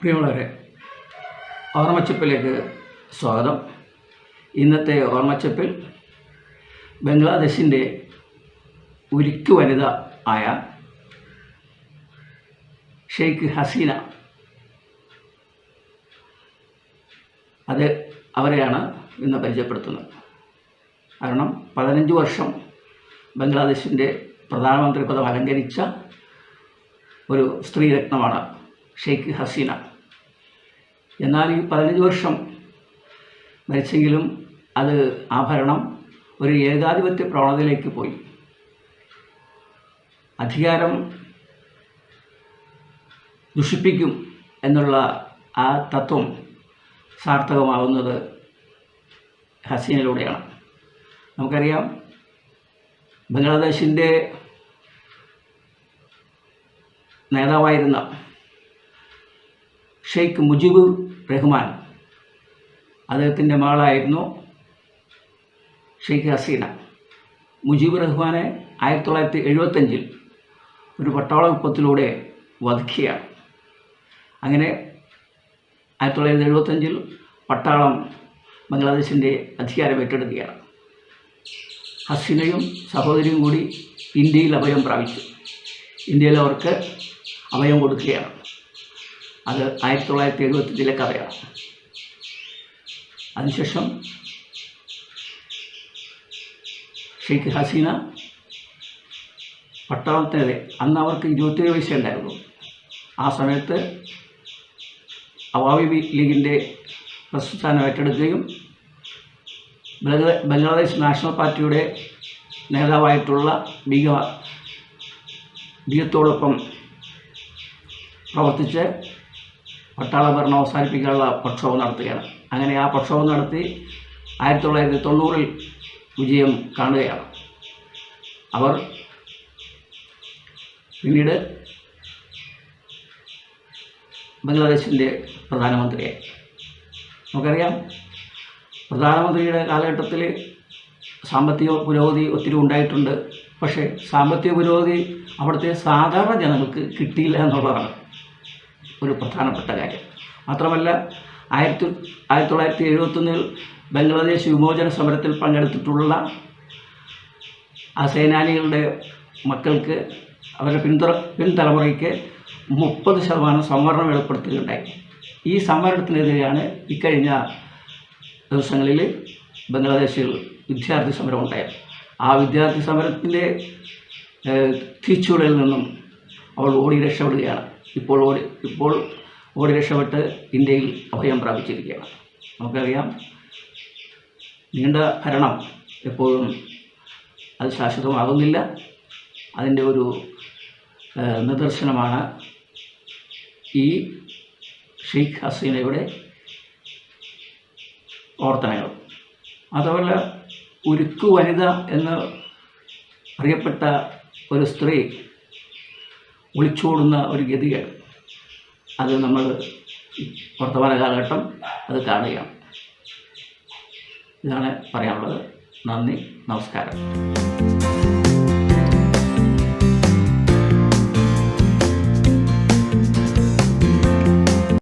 പ്രിയമുള്ളവരെ ഓർമ്മച്ചപ്പിലേക്ക് സ്വാഗതം. ഇന്നത്തെ ഓർമ്മച്ചപ്പിൽ ബംഗ്ലാദേശിന്റെ ഉരുക്കു വനിത ആയ ഷെയ്ഖ് ഹസീന. അത് അവരെയാണ് ഇന്ന് പരിചയപ്പെടുത്തുന്നത്. കാരണം പതിനഞ്ച് വർഷം ബംഗ്ലാദേശിന്റെ പ്രധാനമന്ത്രി പദം അലങ്കരിച്ച ഒരു സ്ത്രീരത്നമാണ് ഷെയ്ഖ് ഹസീന. എന്നാൽ ഈ പതിനഞ്ച് വർഷം മരിച്ചെങ്കിലും അത് ആ ഭരണം ഒരു ഏകാധിപത്യ പ്രവണതയിലേക്ക് പോയി. അധികാരം ദുഷിപ്പിക്കും എന്നുള്ള ആ തത്വം സാർത്ഥകമാവുന്നത് ഹസീനയിലൂടെയാണ്. നമുക്കറിയാം ബംഗ്ലാദേശിന്റെ നേതാവായിരുന്ന ഷെയ്ഖ് മുജീബ് റഹ്മാൻ. അദ്ദേഹത്തിന്റെ മകളായിരുന്നു ഷെയ്ഖ് ഹസീന. മുജീബ് റഹ്മാനെ ആയിരത്തി തൊള്ളായിരത്തി എഴുപത്തഞ്ചിൽ ഒരു പട്ടാള വിപ്പത്തിലൂടെ വധിക്കുകയാണ്. അങ്ങനെ ആയിരത്തി തൊള്ളായിരത്തി എഴുപത്തഞ്ചിൽ പട്ടാളം ബംഗ്ലാദേശിന്റെ അധികാരം ഏറ്റെടുക്കുകയാണ്. ഹസീനയും സഹോദരിയും കൂടി ഇന്ത്യയിൽ അഭയം പ്രാപിച്ചു. ഇന്ത്യയിൽ അവർക്ക് അഭയം കൊടുക്കുകയാണ്. അത് ആയിരത്തി തൊള്ളായിരത്തി എഴുപത്തഞ്ചിലെ കഥയാണ്. അതിനുശേഷം ഷെയ്ഖ് ഹസീന പട്ടാളത്തിനെതിരെ അന്ന് അവർക്ക് ഇരുപത്തിയേഴ് വയസ്സേ ഉണ്ടായിരുന്നു ആ സമയത്ത് അവാമി ലീഗിന്റെ പ്രസ്ഥാനം ഏറ്റെടുക്കുകയും ബംഗ്ലാ- ബംഗ്ലാദേശ് നാഷണൽ പാർട്ടിയുടെ നേതാവായിട്ടുള്ള ബീഗ ബീഗത്തോടൊപ്പം പ്രവർത്തിച്ച് പട്ടാള ഭരണം അവസാനിപ്പിക്കാനുള്ള പ്രക്ഷോഭം നടത്തുകയാണ്. അങ്ങനെ ആ പ്രക്ഷോഭം നടത്തി ആയിരത്തി തൊള്ളായിരത്തി തൊണ്ണൂറിൽ വിജയം കാണുകയാണ്. അവർ പിന്നീട് ബംഗ്ലാദേശിന്റെ പ്രധാനമന്ത്രിയെ നമുക്കറിയാം പ്രധാനമന്ത്രിയുടെ കാലഘട്ടത്തിൽ സാമ്പത്തിക പുരോഗതി ഒത്തിരി ഉണ്ടായിട്ടുണ്ട്. പക്ഷേ സാമ്പത്തിക പുരോഗതി അവിടുത്തെ സാധാരണ ജനങ്ങൾക്ക് കിട്ടിയില്ല എന്നുള്ളതാണ്. ഒരു പ്രധാനപ്പെട്ട കാര്യം. മാത്രമല്ല ആയിരത്തി ആയിരത്തി തൊള്ളായിരത്തി എഴുപത്തൊന്നിൽ ബംഗ്ലാദേശ് വിമോചന സമരത്തിൽ പങ്കെടുത്തിട്ടുള്ള ആ സേനാനികളുടെ മക്കൾക്ക് അവരുടെ പിന്തുറ പിൻതലമുറയ്ക്ക് മുപ്പത് ശതമാനം സംവരണം ഏർപ്പെടുത്തുകയുണ്ടായി. ഈ സംവരണത്തിനെതിരെയാണ് ഇക്കഴിഞ്ഞ ദിവസങ്ങളിൽ ബംഗ്ലാദേശിൽ വിദ്യാർത്ഥി സമരം ഉണ്ടായത് ആ വിദ്യാർത്ഥി സമരത്തിന്റെ തിരിച്ചുവിടയിൽ നിന്നും അവൾ ഓടി രക്ഷപ്പെടുകയാണ്. ഇപ്പോൾ ഓടി ഇപ്പോൾ ഓടി രക്ഷപ്പെട്ട് ഇന്ത്യയിൽ അഭയം പ്രാപിച്ചിരിക്കുകയാണ്. നമുക്കറിയാം നീണ്ട ഭരണം എപ്പോഴും അത് ശാശ്വതമാകുന്നില്ല. അതിന്റെ ഒരു നിദർശനമാണ് ഈ ഷെയ്ഖ് ഹസീനയുടെ പ്രവർത്തനങ്ങൾ. അതുപോലെ ഉരുക്കു വനിത എന്ന് അറിയപ്പെട്ട ഒരു സ്ത്രീ ഒളിച്ചോടുന്ന ഒരു ഗതികേട്. അത് നമ്മൾ വർത്തമാന കാലഘട്ടം അത് കാണുകയാണ്. ഇതാണ് പറയാനുള്ളത്. നന്ദി. നമസ്കാരം.